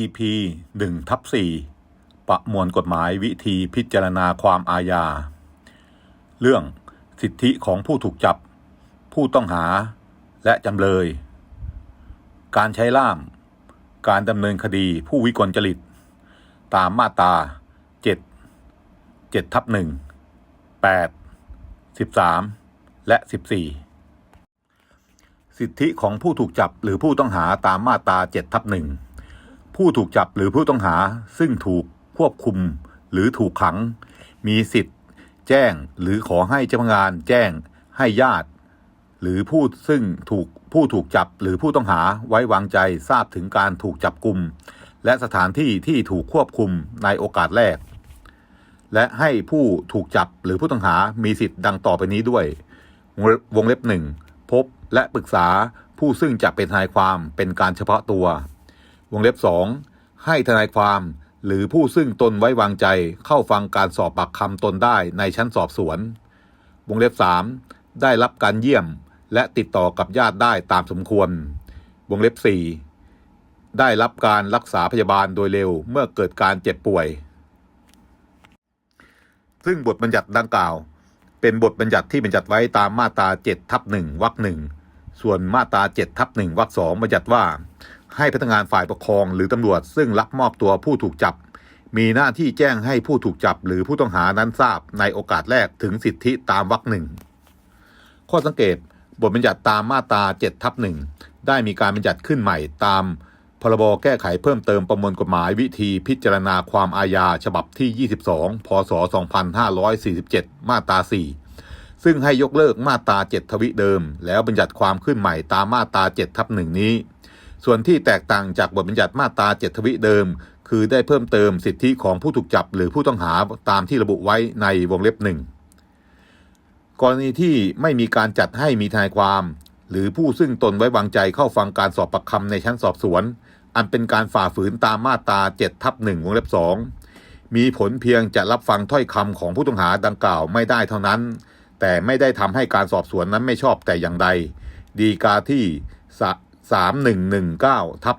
EP 1ทับ4ประมวลกฎหมายวิธีพิจารณาความอาญา เรื่องสิทธิของผู้ถูกจับ ผู้ต้องหาและจำเลย การใช้ล่าม การดำเนินคดีผู้วิกลจริต ตามมาตรา 7 7ทับ1 8 13 และ 14 สิทธิของผู้ถูกจับหรือผู้ต้องหาตามมาตรา7ทับ1 ผู้ถูกจับหรือผู้ต้องหาซึ่งถูกควบคุมหรือถูกขัง มีสิทธิ์ แจ้งหรือขอให้เจ้าพนักงานแจ้งให้ญาติ หรือผู้ซึ่งถูกผู้ถูกจับหรือผู้ต้องหาไว้วางใจทราบถึงการถูกจับกลุ่มและสถานที่ที่ถูกควบคุมในโอกาสแรก และให้ผู้ถูกจับหรือผู้ต้องหามีสิทธิ์ดังต่อไปนี้ด้วย วงเล็บหนึ่งพบและปรึกษาผู้ซึ่งจะเป็นทนายความเป็นการเฉพาะตัว วงเล็บสองให้ทนายความ หรือผู้ซึ่งตนไว้วางใจเข้าฟังการสอบปากคำตนได้ในชั้นสอบสวน วงเล็บสามได้รับการเยี่ยมและติดต่อกับญาติได้ตามสมควร วงเล็บสี่ได้รับการรักษาพยาบาลโดยเร็วเมื่อเกิดการเจ็บป่วย ซึ่งบทบัญญัติดังกล่าว เป็นบทบัญญัติที่บัญญัติไว้ตามมาตรา7ทับหนึ่งวรรคหนึ่งส่วนมาตรา7ทับหนึ่งวรรคสองบัญญัติว่า ให้พนักงานฝ่ายปกครองหรือตำรวจซึ่งรับมอบตัวผู้ถูกจับ มีหน้าที่แจ้งให้ผู้ถูกจับหรือผู้ต้องหานั้นทราบในโอกาสแรกถึงสิทธิตามวรรคหนึ่งข้อสังเกตบทบัญญัติตามมาตรา7ทับหนึ่งได้มีการบัญญัติขึ้นใหม่ตามพรบแก้ไขเพิ่มเติมประมวลกฎหมายวิธีพิจารณาความอาญาฉบับที่ 22 พศ 2547 มาตรา 4 ซึ่งให้ยกเลิกมาตรา 7 ทวิเดิม แล้วบัญญัติความขึ้นใหม่ตามมาตรา 7 ทับหนึ่งนี้ ส่วนที่แตกต่างจากบทบัญญัติมาตรา7ทวิเดิม คือได้เพิ่มเติมสิทธิของผู้ถูกจับหรือผู้ต้องหาตามที่ระบุไว้ในวงเล็บหนึ่งกรณีที่ไม่มีการจัดให้มีทนายความ หรือผู้ซึ่งตนไว้วางใจเข้าฟังการสอบปากคำในชั้นสอบสวน อันเป็นการฝ่าฝืนตามมาตรา7ทับ1วงเล็บ2มีผลเพียงจะรับฟังถ้อยคำของผู้ต้องหาดังกล่าวไม่ได้เท่านั้น แต่ไม่ได้ทำให้การสอบสวนนั้นไม่ชอบแต่อย่างใด ดีกาที่ 3119ทับ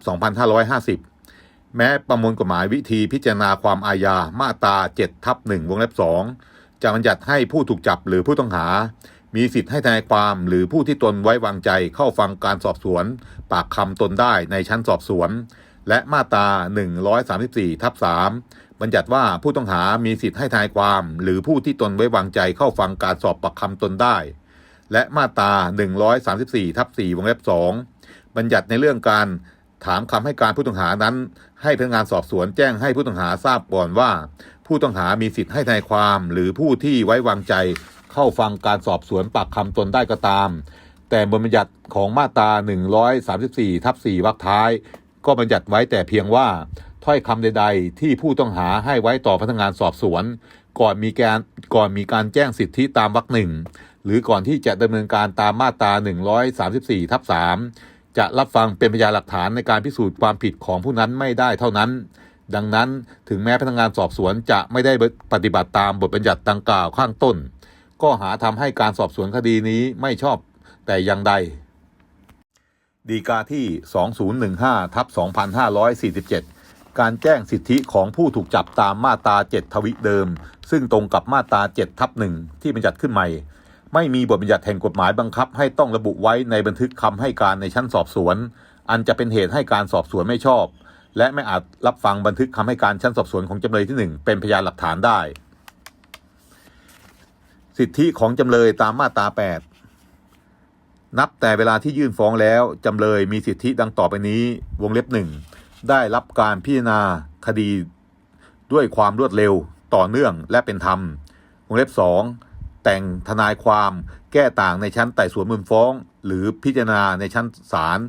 2550 แม้ประมวลกฎหมายวิธีพิจารณาความอาญามาตรา7ทับ1วงเล็บ2จะบัญญัติให้ผู้ถูกจับหรือผู้ต้องหา มีสิทธิ์ให้ทนายความหรือผู้ที่ตนไว้วางใจเข้าฟังการสอบสวน ปากคำตนได้ในชั้นสอบสวน และมาตรา134ทับ3บัญญัติว่าผู้ต้องหามีสิทธิ์ให้ทนายความ หรือผู้ที่ตนไว้วางใจเข้าฟังการสอบปากคำตนได้ และมาตรา134ทับ4วงเล็บ2 บัญญัติในเรื่องการถามคำให้การผู้ต้องหานั้น ให้พนักงานสอบสวนแจ้งให้ผู้ต้องหาทราบก่อนว่า ผู้ต้องหามีสิทธิ์ให้ทนายความ หรือผู้ที่ไว้วางใจเข้าฟังการสอบสวนปากคำตนได้ก็ตาม แต่บทบัญญัติของมาตรา 134 ทับ 4 วรรคท้าย ก็บัญญัติไว้แต่เพียงว่าถ้อยคำใด ๆ ที่ผู้ต้องหาให้ไว้ต่อพนักงานสอบสวน ก่อนมีการก่อนมีการแจ้งสิทธิตามวรรคหนึ่งหรือก่อนที่จะดำเนินการตามมาตรา 134 ทับ 3 จะรับฟังเป็นพยานหลักฐานในการพิสูจน์ความผิดของผู้นั้นไม่ได้เท่านั้น ดังนั้นถึงแม้พนักงานสอบสวนจะไม่ได้ปฏิบัติตามบทบัญญัติดังกล่าวข้างต้น ก็หาทำให้การสอบสวนคดีนี้ไม่ชอบแต่อย่างใด ดีกาที่ 2015ทับ2547 การแจ้งสิทธิของผู้ถูกจับตามมาตรา 7 ทวิเดิม ซึ่งตรงกับมาตรา 7 ทับหนึ่งที่บัญญัติขึ้นใหม่ ไม่มีบทบัญญัติแห่งกฎหมายบังคับ ให้ต้องระบุไว้ในบันทึกคำให้การในชั้นสอบสวน อันจะเป็นเหตุให้การสอบสวนไม่ชอบ และไม่อาจรับฟังบันทึกคำให้การชั้นสอบสวนของจำเลยที่ 1 เป็นพยานหลักฐานได้ สิทธิของจำเลยตามมาตรา 8 นับแต่เวลาที่ยื่นฟ้องแล้วจำเลยมีสิทธิดังต่อไปนี้วงเล็บหนึ่งได้รับการพิจารณาคดี ด้วยความรวดเร็ว ต่อเนื่องและเป็นธรรมวงเล็บสอง แต่งทนายความแก้ต่างในชั้นไต่สวนมูลฟ้อง หรือพิจารณาในชั้นศาล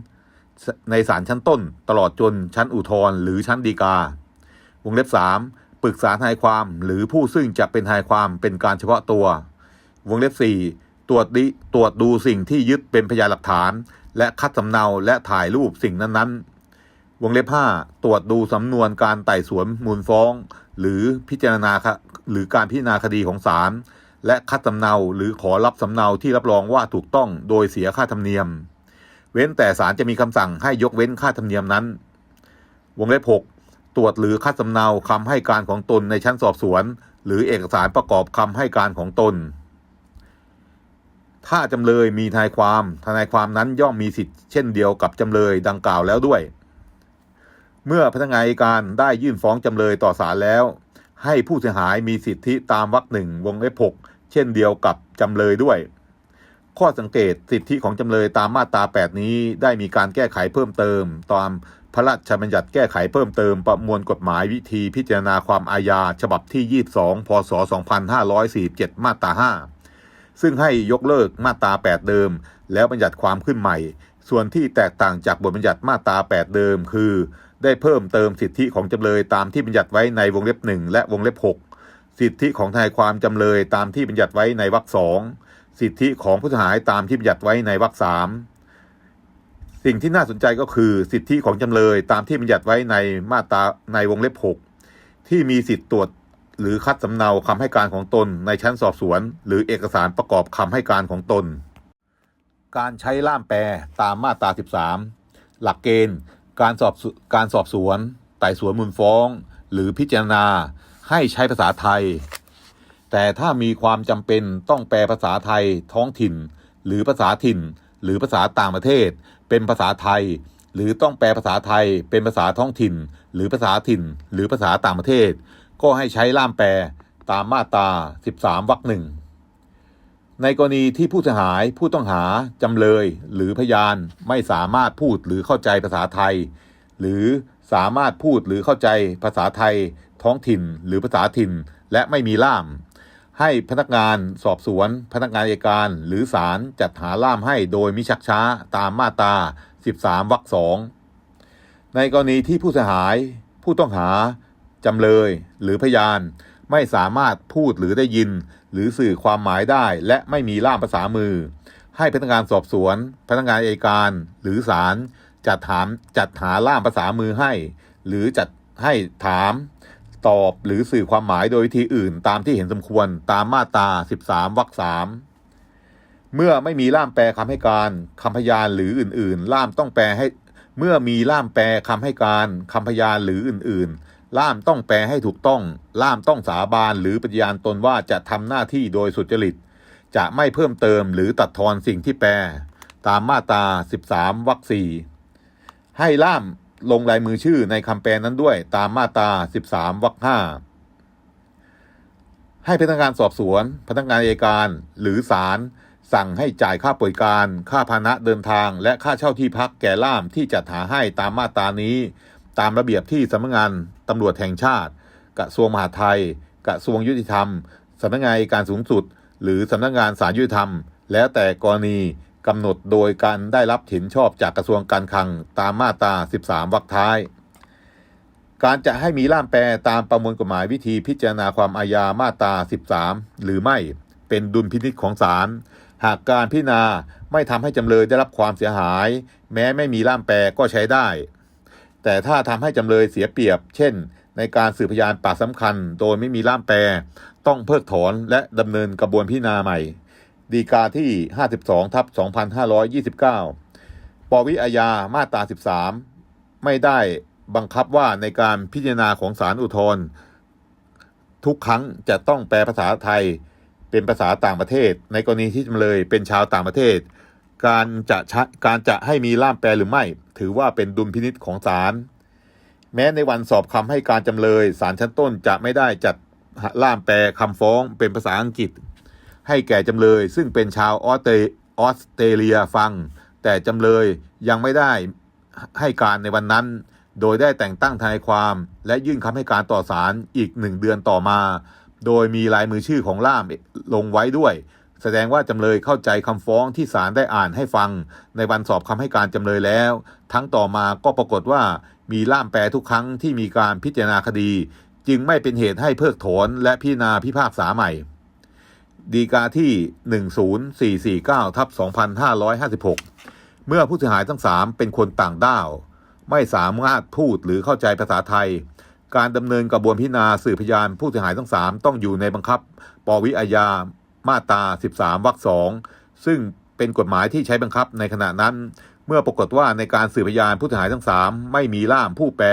ในศาลชั้นต้น ตลอดจนชั้นอุทธรณ์หรือชั้นฎีกา วงเล็บสามปรึกษาทนายความหรือผู้ซึ่งจะเป็นทนายความเป็นการเฉพาะตัว วงเล็บสี่ตรวจดิตรวจดูสิ่งที่ยึดเป็นพยานหลักฐาน และคัดสำเนาและถ่ายรูปสิ่งนั้นๆ วงเล็บห้าตรวจดูสำนวนการไต่สวนมูลฟ้อง หรือพิจารณาหรือการพิจารณาคดีของศาล และคัดสำเนาหรือขอรับสำเนาที่รับรองว่าถูกต้องโดยเสียค่าธรรมเนียม เว้นแต่ศาลจะมีคำสั่งให้ยกเว้นค่าธรรมเนียมนั้น วงเล็บหกตรวจหรือคัดสำเนาคำให้การของตนในชั้นสอบสวน หรือเอกสารประกอบคำให้การของตน ถ้าจำเลยมีทนายความทนายความนั้นย่อมมีสิทธิ์เช่นเดียวกับจำเลยดังกล่าวแล้วด้วย เมื่อพนักงานอัยการได้ยื่นฟ้องจำเลยต่อศาลแล้ว ให้ผู้เสียหายมีสิทธิตามวรรคหนึ่งวงเล็บหก เช่นเดียวกับจำเลยด้วย ข้อสังเกตสิทธิของจำเลยตามมาตรา 8 นี้ได้มีการแก้ไขเพิ่มเติม ตามพระราชบัญญัติแก้ไขเพิ่มเติมประมวลกฎหมายวิธีพิจารณาความอาญาฉบับที่ 22 พศ 2547 มาตรา 5 ซึ่งให้ยกเลิกมาตรา 8 เดิม แล้วบัญญัติความขึ้นใหม่ ส่วนที่แตกต่างจากบทบัญญัติมาตรา 8 เดิม คือ ได้เพิ่มเติมสิทธิของจำเลยตามที่บัญญัติไว้ในวงเล็บ 1 และวงเล็บ 6 สิทธิของทนายความจำเลยตามที่บัญญัติไว้ในวรรคสองสิทธิของผู้เสียหายตามที่บัญญัติไว้ในวรรคสามสิ่งที่น่าสนใจก็คือสิทธิของจำเลยตามที่บัญญัติไว้ในมาตราในวงเล็บ 6 ที่มีสิทธิตรวจหรือคัดสำเนาคำให้การของตนในชั้นสอบสวน หรือเอกสารประกอบคำให้การของตน การใช้ล่ามแปลตามมาตรา 13 หลักเกณฑ์ การสอบการสอบสวน ไต่สวนมูลฟ้อง หรือพิจารณา ให้ใช้ภาษาไทย แต่ถ้ามีความจำเป็นต้องแปลภาษาไทยท้องถิ่น หรือภาษาถิ่น หรือภาษาต่างประเทศ เป็นภาษาไทย หรือต้องแปลภาษาไทย เป็นภาษาท้องถิ่น หรือภาษาถิ่น หรือภาษาต่างประเทศ ก็ให้ใช้ล่ามแปลตามมาตรา 13 วรรคหนึ่งในกรณีที่ผู้เสียหายผู้ต้องหา จำเลย หรือพยานไม่สามารถพูดหรือเข้าใจภาษาไทย หรือสามารถพูดหรือเข้าใจภาษาไทย ท้องถิ่นหรือภาษาถิ่น และไม่มีล่าม ให้พนักงานสอบสวน พนักงานอัยการ หรือศาลจัดหาล่ามให้โดยมิชักช้าตามมาตรา 13 วรรคสองในกรณีที่ผู้เสียหาย ผู้ต้องหา จำเลย หรือพยาน ไม่สามารถพูดหรือได้ยิน หรือสื่อความหมายได้ และไม่มีล่ามภาษามือ ให้พนักงานสอบสวน พนักงานอัยการ หรือศาลจัดถามจัดหาล่ามภาษามือให้ หรือจัดให้ถาม ตอบหรือสื่อความหมายโดยวิธีอื่นตามที่เห็นสมควรตามมาตรา 13วรรคสามเมื่อไม่มีล่ามแปลคำให้การคำพยานหรืออื่น ๆ ล่ามต้องแปลให้ เมื่อมีล่ามแปลคำให้การคำพยานหรืออื่น ๆ ล่ามต้องแปลให้ถูกต้อง ล่ามต้องสาบานหรือปฏิญาณตนว่าจะทำหน้าที่โดยสุจริต จะไม่เพิ่มเติมหรือตัดทอนสิ่งที่แปล ตามมาตรา 13วรรคสี่ให้ล่าม ลงลายมือชื่อในคำแปลนั้นด้วยตามมาตรา 13 วรรคห้าให้พนักงานสอบสวน พนักงานอัยการ หรือศาลสั่งให้จ่ายค่าป่วยการ ค่าพานะเดินทาง และค่าเช่าที่พักแก่ล่ามที่จัดหาให้ตามมาตรานี้ ตามระเบียบที่สำนักงานตำรวจแห่งชาติ กระทรวงมหาดไทย กระทรวงยุติธรรมสำนักงานอัยการสูงสุด หรือสำนักงานศาลยุติธรรม แล้วแต่กรณี กำหนดโดยการได้รับเห็นชอบจากกระทรวงการคลังตามมาตรา 13 วรรคท้าย การจะให้มีล่ามแปลตามประมวลกฎหมายวิธีพิจารณาความอาญามาตรา 13 หรือไม่เป็นดุลพินิจของศาลหากการพิจารณาไม่ทำให้จำเลยได้รับความเสียหาย แม้ไม่มีล่ามแปลก็ใช้ได้ แต่ถ้าทำให้จำเลยเสียเปรียบ เช่น ในการสืบพยานปากสำคัญ โดยไม่มีล่ามแปล ต้องเพิกถอนและดำเนินกระบวนพิจารณาใหม่ ดีกาที่ 52 ทับ 2529 ปวิอาญามาตรา 13 ไม่ได้บังคับว่าในการพิจารณาของศาลอุทธรณ์ทุกครั้งจะต้องแปลภาษาไทยเป็นภาษาต่างประเทศ ในกรณีที่จำเลยเป็นชาวต่างประเทศ การจะใช้การจะให้มีล่ามแปลหรือไม่ ถือว่าเป็นดุลพินิษของศาลแม้ในวันสอบคำให้การจำเลยศาลชั้นต้นจะไม่ได้จัดล่ามแปลคำฟ้องเป็นภาษาอังกฤษ ให้แก่จำเลย ซึ่งเป็นชาวออสเตรออสเตรเลียฟัง แต่จำเลยยังไม่ได้ให้การในวันนั้น โดยได้แต่งตั้งทนายความ และยื่นคำให้การต่อศาลอีกหนึ่งเดือนต่อมา โดยมีลายมือชื่อของล่ามลงไว้ด้วย แสดงว่าจำเลยเข้าใจคำฟ้องที่ศาลได้อ่านให้ฟัง ในวันสอบคำให้การจำเลยแล้ว ทั้งต่อมาก็ปรากฏว่ามีล่ามแปลทุกครั้งที่มีการพิจารณาคดี จึงไม่เป็นเหตุให้เพิกถอนและพิจารณาพิพากษาใหม่ ดีกาที่ 10449ทับ2556 เมื่อผู้เสียหายทั้งสามเป็นคนต่างด้าว ไม่สามารถพูดหรือเข้าใจภาษาไทย การดำเนินกระบวนพิจารณาสืบพยานผู้เสียหายทั้งสามต้องอยู่ในบังคับ ปวิอาญา มาตรา 13 วรรคสองซึ่งเป็นกฎหมายที่ใช้บังคับในขณะนั้น เมื่อปรากฏว่าในการสืบพยานผู้เสียหายทั้งสามไม่มีล่ามผู้แปล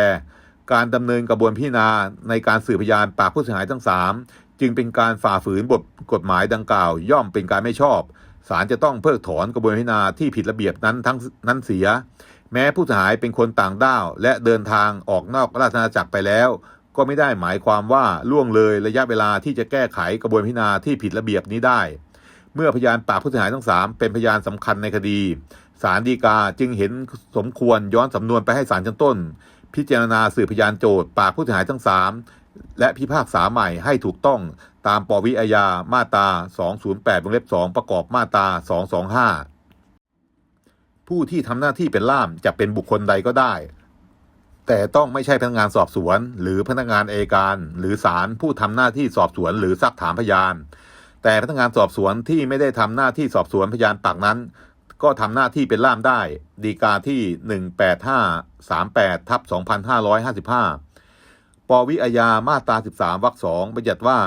การดำเนินกระบวนพิจารณาในการสืบพยานปากผู้เสียหายทั้งสาม จึงเป็นการฝ่าฝืนบทกฎหมายดังกล่าว ย่อมเป็นการไม่ชอบศาลจะต้องเพิกถอนกระบวนพิจารณาที่ผิดระเบียบนั้นทั้งนั้นเสีย แม้ผู้เสียหายเป็นคนต่างด้าว และเดินทางออกนอกราชอาณาจักรไปแล้ว ก็ไม่ได้หมายความว่าล่วงเลยระยะเวลาที่จะแก้ไขกระบวนพิจารณาที่ผิดระเบียบนี้ได้ เมื่อพยานปากผู้เสียหายทั้งสามเป็นพยานสำคัญในคดีศาลฎีกาจึงเห็นสมควรย้อนสำนวนไปให้ศาลชั้นต้น พิจารณาสืบพยานโจทย์ปากผู้เสียหายทั้งสาม และพิพากษาใหม่ให้ถูกต้องตามปวิอาญามาตรา 208วงเล็บ 2 ประกอบมาตรา 225 ผู้ที่ทำหน้าที่เป็นล่ามจะเป็นบุคคลใดก็ได้ แต่ต้องไม่ใช่พนักงานสอบสวน หรือพนักงานเอการ หรือศาลผู้ทำหน้าที่สอบสวนหรือซักถามพยาน แต่พนักงานสอบสวนที่ไม่ได้ทำหน้าที่สอบสวนพยานปากนั้น ก็ทำหน้าที่เป็นล่ามได้ ดีกาที่ 18538ทับ2555 ปวิอาญามาตรา 13วรรคสองบัญญัติว่า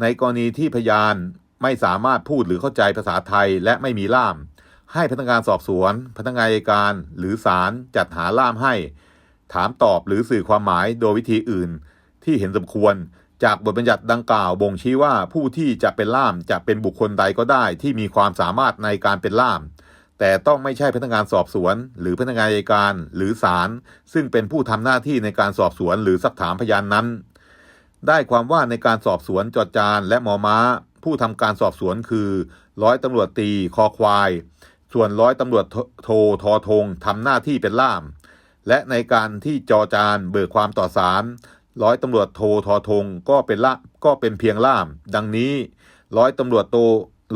ในกรณีที่พยานไม่สามารถพูดหรือเข้าใจภาษาไทยและไม่มีล่าม ให้พนักงานสอบสวน พนักงานอัยการ หรือศาลจัดหาล่ามให้ ถามตอบหรือสื่อความหมายโดยวิธีอื่น ที่เห็นสมควร จากบทบัญญัติดังกล่าวบ่งชี้ว่าผู้ที่จะเป็นล่ามจะเป็นบุคคลใดก็ได้ที่มีความสามารถในการเป็นล่าม แต่ต้องไม่ใช่พนักงานสอบสวน หรือพนักงานอัยการ หรือศาลซึ่งเป็นผู้ทำหน้าที่ในการสอบสวนหรือสักถามพยานนั้น ได้ความว่าในการสอบสวนจอจานและหมอม้า ผู้ทำการสอบสวนคือ ร้อยตำรวจตีคอควาย ส่วนร้อยตำรวจโททอทงทำหน้าที่เป็นล่าม และในการที่จอจานเบิกความต่อศาลร้อยตำรวจโททอทงก็เป็นละก็เป็นเพียงล่าม ดังนี้ ร้อยตำรวจโต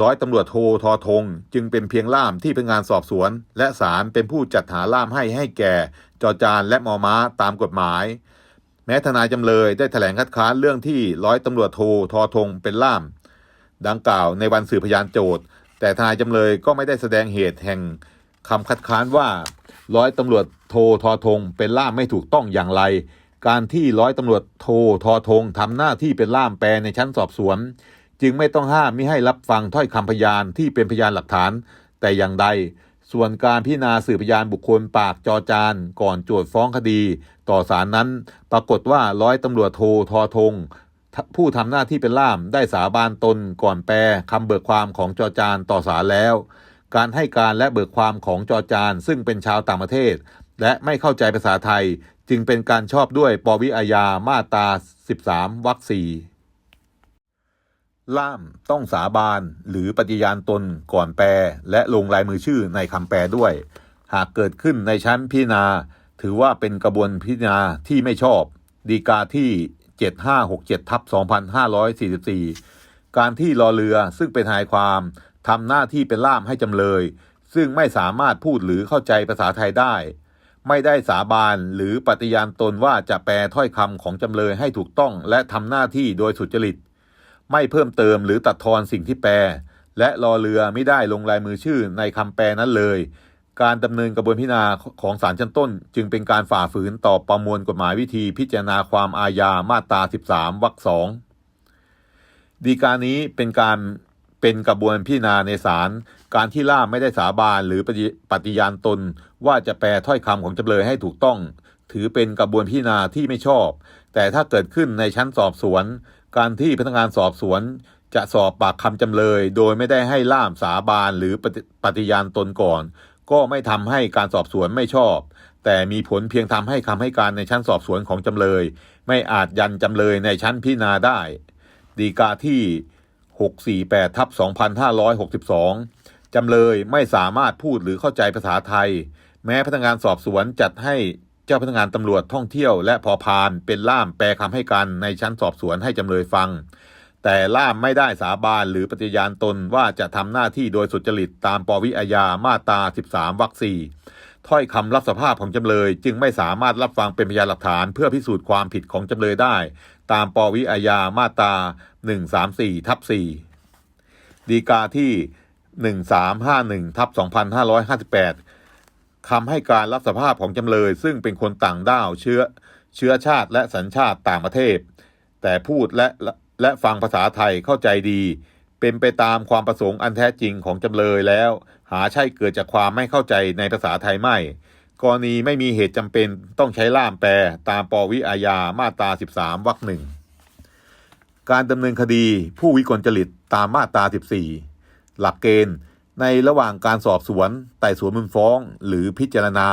ร้อยตำรวจโททอทง จึงเป็นเพียงล่ามที่เป็นงานสอบสวน และศาลเป็นผู้จัดหาล่ามให้ให้แก่ จอจานและมอม้าตามกฎหมาย แม้ทนายจำเลยได้แถลงคัดค้านเรื่องที่ร้อยตำรวจโททอทงเป็นล่าม ดังกล่าวในวันสืบพยานโจทย์ แต่ทนายจำเลยก็ไม่ได้แสดงเหตุแห่งคำคัดค้านว่าร้อยตำรวจโททอทง เป็นล่ามไม่ถูกต้องอย่างไร การที่ร้อยตำรวจโททอทงทำหน้าที่เป็นล่ามแปลในชั้นสอบสวน จึงไม่ต้องห้ามมิให้รับฟังถ้อยคำพยานที่เป็นพยานหลักฐาน แต่อย่างใด ส่วนการพิจารณาสืบพยานบุคคลปากจอจานก่อนโจทย์ฟ้องคดี ต่อศาลนั้น ปรากฏว่าร้อยตำรวจโททอทงผู้ทำหน้าที่เป็นล่ามได้สาบานตนก่อนแปลคำเบิกความของจอจานต่อศาลแล้ว การให้การและเบิกความของจอจานซึ่งเป็นชาวต่างประเทศ และไม่เข้าใจภาษาไทย จึงเป็นการชอบด้วยปวิอาญามาตรา 13 วรรคสี่ ล่ามต้องสาบานหรือปฏิญาณตนก่อนแปล และลงลายมือชื่อในคำแปลด้วย หากเกิดขึ้นในชั้นพิจารณา ถือว่าเป็นกระบวนพิจารณาที่ไม่ชอบ ดีกาที่ 7567ทับ2544 การที่รอเรือซึ่งเป็นทายความทำหน้าที่เป็นล่ามให้จำเลย ซึ่งไม่สามารถพูดหรือเข้าใจภาษาไทยได้ ไม่ได้สาบานหรือปฏิญาณตนว่าจะแปลถ้อยคำของจำเลยให้ถูกต้องและทำหน้าที่โดยสุจริต ไม่เพิ่มเติมหรือตัดทอนสิ่งที่แปล และรอเรือไม่ได้ลงลายมือชื่อในคำแปลนั้นเลย การดำเนินกระบวนพิจารณาของศาลชั้นต้น จึงเป็นการฝ่าฝืนต่อประมวลกฎหมายวิธีพิจารณาความอาญามาตรา 13 วรรคสองดีการนี้เป็นการเป็นกระบวนพิจารณาในศาลการที่ล่ามไม่ได้สาบานหรือปฏิปฏญาณตน ว่าจะแปลถ้อยคำของจำเลยให้ถูกต้อง ถือเป็นกระบวนพิจารณาที่ไม่ชอบ แต่ถ้าเกิดขึ้นในชั้นสอบสวน การที่พนักงานสอบสวนจะสอบปากคำจำเลย โดยไม่ได้ให้ล่ามสาบานหรือปฏิญาณตนก่อน ก็ไม่ทำให้การสอบสวนไม่ชอบ แต่มีผลเพียงทำให้คำให้การในชั้นสอบสวนของจำเลย ไม่อาจยันจำเลยในชั้นพิจารณาได้ ดีกาที่ 648ทับ2562 จำเลยไม่สามารถพูดหรือเข้าใจภาษาไทย แม้พนักงานสอบสวนจัดให้ เจ้าพนักงานตำรวจท่องเที่ยวและพอพานเป็นล่ามแปลคำให้การในชั้นสอบสวนให้จำเลยฟัง แต่ล่ามไม่ได้สาบานหรือปฏิญาณตนว่าจะทำหน้าที่โดยสุจริตตามปวิอาญามาตรา 13 วรรคสี่ถ้อยคำรับสภาพของจำเลย จึงไม่สามารถรับฟังเป็นพยานหลักฐาน เพื่อพิสูจน์ความผิดของจำเลยได้ ตามปวิอาญามาตรา 134ทับ4ดีกาที่ 1351ทับ2558 คำให้การรับสภาพของจำเลย ซึ่งเป็นคนต่างด้าวเชื้อเชื้อชาติและสัญชาติต่างประเทศ แต่พูดและและฟังภาษาไทยเข้าใจดี เป็นไปตามความประสงค์อันแท้จริงของจำเลยแล้ว หาใช่เกิดจากความไม่เข้าใจในภาษาไทยไม่ กรณีไม่มีเหตุจำเป็นต้องใช้ล่ามแปลตามปวิอาญามาตรา 13วรรคหนึ่งการดำเนินคดีผู้วิกลจริตตามมาตรา 14 หลักเกณฑ์ ในระหว่างการสอบสวนไต่สวนมูลฟ้อง หรือพิจารณา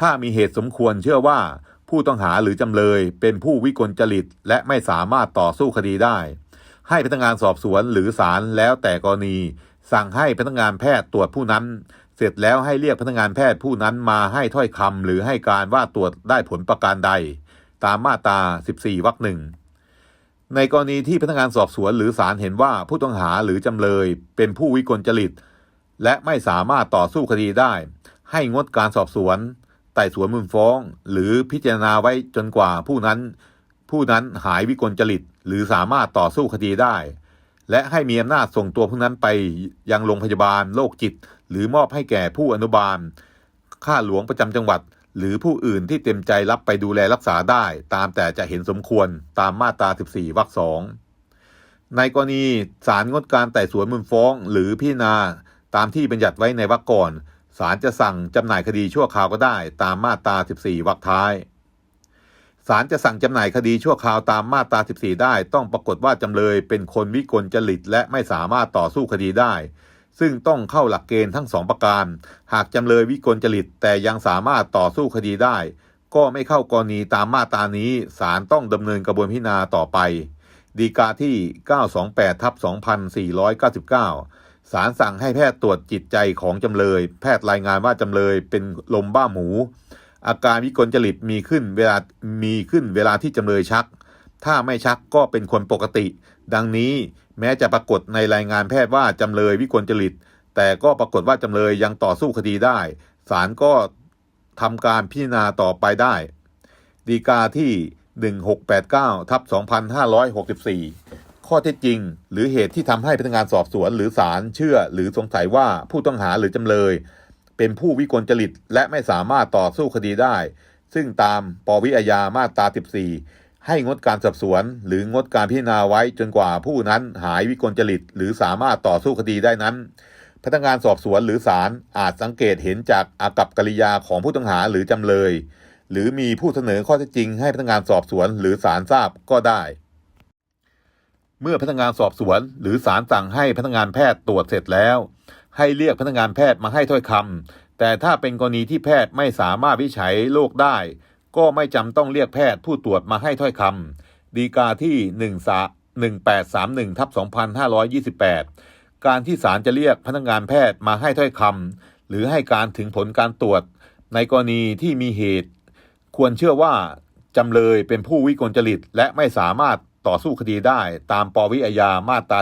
ถ้ามีเหตุสมควรเชื่อว่าผู้ต้องหาหรือจำเลยเป็นผู้วิกลจริต และไม่สามารถต่อสู้คดีได้ ให้พนักงานสอบสวนหรือศาลแล้วแต่กรณี สั่งให้พนักงานแพทย์ตรวจผู้นั้น เสร็จแล้วให้เรียกพนักงานแพทย์ผู้นั้นมาให้ถ้อยคำหรือให้การว่าตรวจได้ผลประการใด ตามมาตรา 14 วรรคหนึ่งในกรณีที่พนักงานสอบสวนหรือศาลเห็นว่าผู้ต้องหาหรือจำเลยเป็นผู้วิกลจริต และไม่สามารถต่อสู้คดีได้ ให้งดการสอบสวน ไต่สวนมูลฟ้อง หรือพิจารณาไว้จนกว่าผู้นั้น ผู้นั้นหายวิกลจริต หรือสามารถต่อสู้คดีได้ และให้มีอำนาจส่งตัวผู้นั้นไปยังโรงพยาบาลโรคจิต หรือมอบให้แก่ผู้อนุบาล ข้าหลวงประจำจังหวัด หรือผู้อื่นที่เต็มใจรับไปดูแลรักษาได้ ตามแต่จะเห็นสมควรตามมาตรา 14 วรรคสองในกรณีศาลงดการไต่สวนมูลฟ้อง หรือพิจารณา ตามที่บัญญัติไว้ในวรรคก่อนศาลจะสั่งจำหน่ายคดีชั่วคราวก็ได้ตามมาตรา 14 วรรคท้ายศาลจะสั่งจำหน่ายคดีชั่วคราวตามมาตรา 14 ได้ต้องปรากฏว่าจำเลยเป็นคนวิกลจริตและไม่สามารถต่อสู้คดีได้ ซึ่งต้องเข้าหลักเกณฑ์ทั้งสองประการ หากจำเลยวิกลจริตแต่ยังสามารถต่อสู้คดีได้ ก็ไม่เข้ากรณีตามมาตรานี้ศาลต้องดำเนินกระบวนพิจารณาต่อไป ดีกาที่ 928ทับ2499 ศาลสั่งให้แพทย์ตรวจจิตใจของจำเลย แพทย์รายงานว่าจำเลยเป็นลมบ้าหมู อาการวิกลจริตมีขึ้นเวลามีขึ้นเวลาที่จำเลยชัก ถ้าไม่ชักก็เป็นคนปกติ ดังนี้แม้จะปรากฏในรายงานแพทย์ว่าจำเลยวิกลจริต แต่ก็ปรากฏว่าจำเลยยังต่อสู้คดีได้ศาลก็ทำการพิจารณาต่อไปได้ ดีกาที่ 1689ทับ2564 ข้อเท็จจริง หรือเหตุที่ทำให้พนักงานสอบสวน หรือศาลเชื่อ หรือสงสัยว่าผู้ต้องหาหรือจำเลย เป็นผู้วิกลจริตและไม่สามารถต่อสู้คดีได้ ซึ่งตามปวิอาญามาตรา 14 ให้งดการสอบสวน หรืองดการพิจารณาไว้จนกว่าผู้นั้นหายวิกลจริต หรือสามารถต่อสู้คดีได้นั้น พนักงานสอบสวนหรือศาลอาจสังเกตเห็นจากอากับกิริยาของผู้ต้องหาหรือจำเลย หรือมีผู้เสนอข้อเท็จจริง ให้พนักงานสอบสวนหรือศาลทราบก็ได้ เมื่อพนักงานสอบสวน หรือศาลสั่งให้พนักงานแพทย์ตรวจเสร็จแล้ว ให้เรียกพนักงานแพทย์มาให้ถ้อยคำแต่ถ้าเป็นกรณีที่แพทย์ไม่สามารถวิจัยโรคได้ ก็ไม่จำต้องเรียกแพทย์ผู้ตรวจมาให้ถ้อยคำดีกาที่1 1831ทับ2528 การที่ศาลจะเรียกพนักงานแพทย์มาให้ถ้อยคำหรือให้การถึงผลการตรวจ ในกรณีที่มีเหตุ ควรเชื่อว่าจำเลยเป็นผู้วิกลจริตและไม่สามารถ ต่อสู้คดีได้ตามปวิอาญามาตรา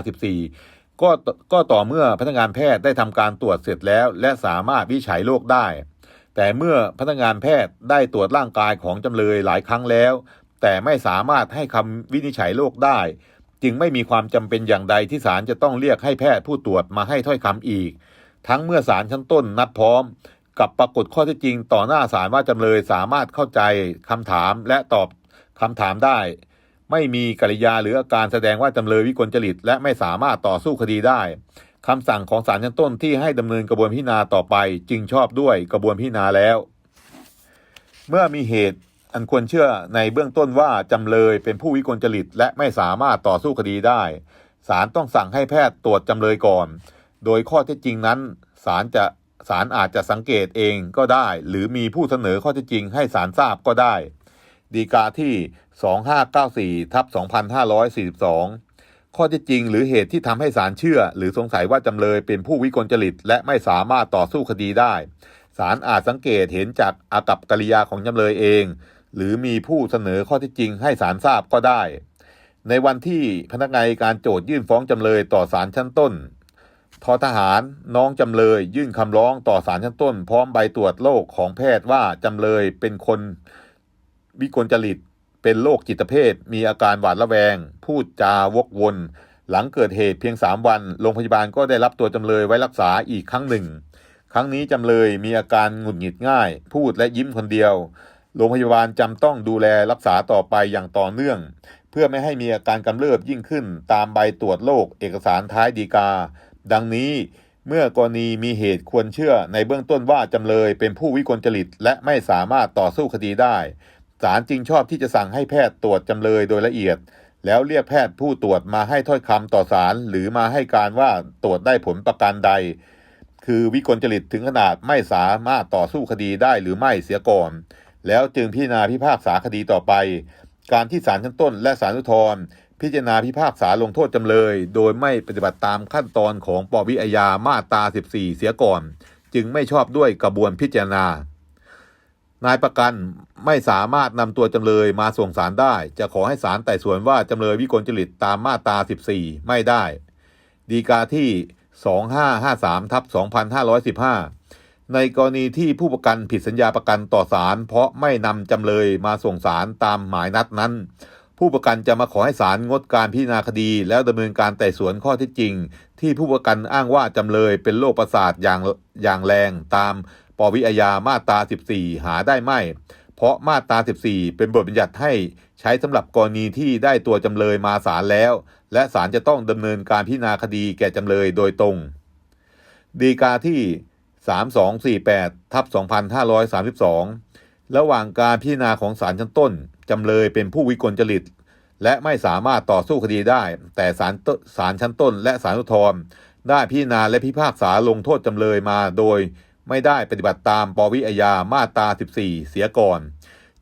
14 ก็ก็ต่อเมื่อพนักงานแพทย์ได้ทำการตรวจเสร็จแล้ว และสามารถวิจัยโรคได้ แต่เมื่อพนักงานแพทย์ได้ตรวจร่างกายของจำเลยหลายครั้งแล้ว แต่ไม่สามารถให้คำวินิจฉัยโรคได้ จึงไม่มีความจำเป็นอย่างใดที่ศาลจะต้องเรียกให้แพทย์ผู้ตรวจมาให้ถ้อยคำอีก ทั้งเมื่อศาลชั้นต้นนัดพร้อมกับปรากฏข้อเท็จจริงต่อหน้าศาลว่าจำเลยสามารถเข้าใจคำถามและตอบคำถามได้ ไม่มีกริยาหรืออาการแสดงว่าจำเลยวิกลจริต และไม่สามารถต่อสู้คดีได้คำสั่งของศาลชั้นต้นที่ให้ดำเนินกระบวนพิจารณาต่อไป จึงชอบด้วยกระบวนพิจารณาแล้ว เมื่อมีเหตุอันควรเชื่อในเบื้องต้นว่าจำเลยเป็นผู้วิกลจริต และไม่สามารถต่อสู้คดีได้ศาลต้องสั่งให้แพทย์ตรวจจำเลยก่อน โดยข้อเท็จจริงนั้นศาลจะศาลอาจจะสังเกตเองก็ได้ หรือมีผู้เสนอข้อเท็จจริงให้ศาลทราบก็ได้ ดีกาที่ 2594ทับ2542 ข้อเท็จจริงหรือเหตุที่ทำให้ศาลเชื่อ หรือสงสัยว่าจำเลยเป็นผู้วิกลจริต และไม่สามารถต่อสู้คดีได้ศาลอาจสังเกตเห็นจากอากับกิริยาของจำเลยเอง หรือมีผู้เสนอข้อเท็จจริงให้ศาลทราบก็ได้ ในวันที่พนักงานการโจทยื่นฟ้องจำเลยต่อศาลชั้นต้นทอทหารน้องจำเลยยื่นคำร้องต่อศาลชั้นต้น พร้อมใบตรวจโรคของแพทย์ว่าจำเลยเป็นคน วิกลจริต เป็นโรคจิตเภท มีอาการหวาดระแวง พูดจาวกวน หลังเกิดเหตุเพียง 3 วัน โรงพยาบาลก็ได้รับตัวจำเลยไว้รักษาอีกครั้งหนึ่ง ครั้งนี้จำเลยมีอาการหงุดหงิดง่าย พูดและยิ้มคนเดียว โรงพยาบาลจำต้องดูแลรักษาต่อไปอย่างต่อเนื่อง เพื่อไม่ให้มีอาการกำเริบยิ่งขึ้น ตามใบตรวจโรคเอกสารท้ายดีกา ดังนี้เมื่อกรณีมีเหตุควรเชื่อในเบื้องต้นว่าจำเลยเป็นผู้วิกลจริตและไม่สามารถต่อสู้คดีได้ ศาลจึงชอบที่จะสั่งให้แพทย์ตรวจจำเลยโดยละเอียด แล้วเรียกแพทย์ผู้ตรวจมาให้ถ้อยคำต่อศาลหรือมาให้การว่าตรวจได้ผลประการใด คือวิกลจริตถึงขนาดไม่สามารถต่อสู้คดีได้หรือไม่เสียก่อน แล้วจึงพิจารณาพิพากษาคดีต่อไป การที่ศาลชั้นต้นและศาลอุทธรพิจารณาพิพากษาลงโทษจำเลย โดยไม่ปฏิบัติตามขั้นตอนของปวิอาญามาตรา 14 เสียก่อน จึงไม่ชอบด้วยกระบวนพิจารณา นายประกันไม่สามารถนำตัวจำเลยมาส่งสารได้ จะขอให้ศาลไต่สวนว่าจำเลยวิกลจริตตามมาตรา 14 ไม่ได้ ดีกาที่ 2553ทับ2515 ในกรณีที่ผู้ประกันผิดสัญญาประกันต่อศาลเพราะไม่นำจำเลยมาส่งสารตามหมายนัดนั้น ผู้ประกันจะมาขอให้ศาลงดการพิจารณาคดี แล้วดำเนินการไต่สวนข้อเท็จจริง ที่ผู้ประกันอ้างว่าจำเลยเป็นโรคประสาทอย่างอย่างแรงตาม ปวิอาญามาตรา 14 หาได้ไม่ เพราะมาตรา 14 เป็นบทบัญญัติให้ใช้สำหรับกรณีที่ได้ตัวจำเลยมาศาลแล้ว และศาลจะต้องดำเนินการพิจารณาคดีแก่จำเลยโดยตรง ดีกาที่ 3248ทับ2532 ระหว่างการพิจารณาของศาลชั้นต้นจำเลยเป็นผู้วิกลจริต และไม่สามารถต่อสู้คดีได้ แต่ศาลตศาลชั้นต้น และศาลอุทธรณ์ได้พิจารณาและพิพากษาลงโทษจำเลยมาโดย ไม่ได้ปฏิบัติตามปวิอาญามาตรา 14 เสียก่อน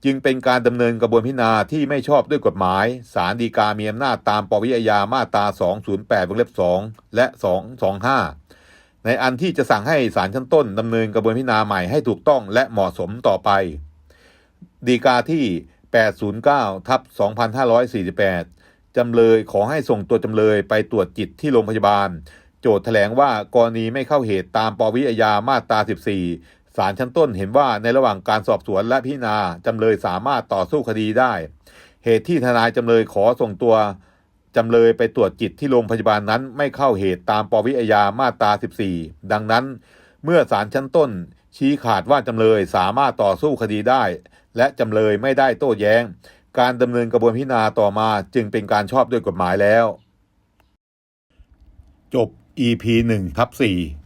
จึงเป็นการดำเนินกระบวนพิจารณาที่ไม่ชอบด้วยกฎหมาย ศาลฎีกามีอำนาจตามปวิอาญามาตรา 208วงเล็บ2และ 225 ในอันที่จะสั่งให้ศาลชั้นต้นดำเนินกระบวนพิจารณาใหม่ให้ถูกต้องและเหมาะสมต่อไปดีกาที่ 809ทับ2548 จำเลยขอให้ส่งตัวจำเลยไปตรวจจิตที่โรงพยาบาล จทย์แถลงว่ากรณีไม่เข้าเหตุตามปวิอาญามาตรา 14 ศาลชั้นต้นเห็นว่าในระหว่างการสอบสวนและพิจารณาจำเลยสามารถต่อสู้คดีได้ เหตุที่ทนายจำเลยขอส่งตัวจำเลยไปตรวจจิตที่โรงพยาบาลนั้นไม่เข้าเหตุตามปวิอาญามาตรา 14 ดังนั้น เมื่อศาลชั้นต้น ชี้ขาดว่าจำเลยสามารถต่อสู้คดีได้ และจำเลยไม่ได้โต้แย้ง การดำเนินกระบวนพิจารณาต่อมาจึงเป็นการชอบด้วยกฎหมายแล้ว จบ EP 1ทับ4